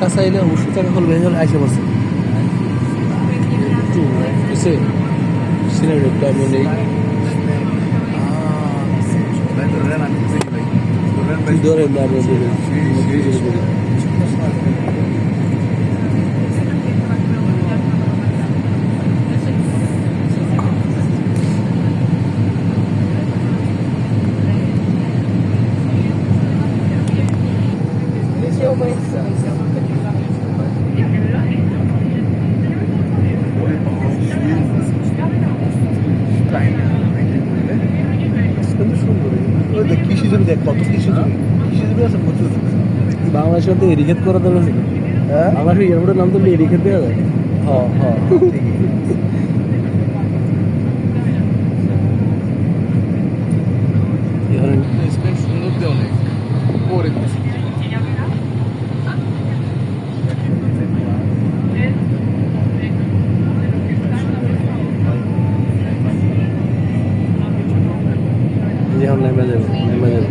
কাছে এলে অবশ্যই টাকা হল ভেঙে আইসে বসে। এসে সিনারি আমি নেই। আমি বলি দুজনে কৃষি জমি দেখ কত কৃষি জমি কৃষি জমি আছে প্রচুর বাংলাদেশের তো এরিখেত করা দেবে হ্যাঁ? আমার এয়ারপোর্টের নাম তো এরিখেত দেওয়া যায়। হ্যাঁ হ্যাঁ সুন্দর অনেক এখন নেমে যাবে নেমে যাবে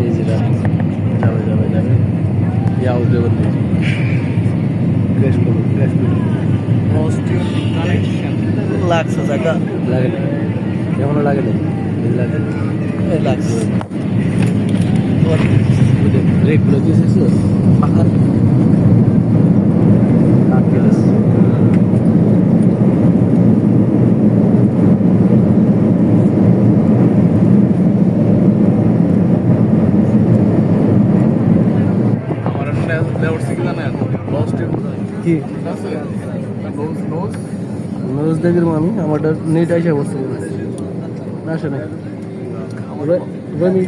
এই যে যাবে যাবে যাবে। যাবে যাও দেবেন ক্র্যাশ করো ক্র্যাশ করো লাগছে লাগে না। এখনও লাগে না। লাগছে দিয়েছিস পাখার কি? নোজ দেখলাম আমি আমারটা নেট আইসা বসছে না আসে না রমিল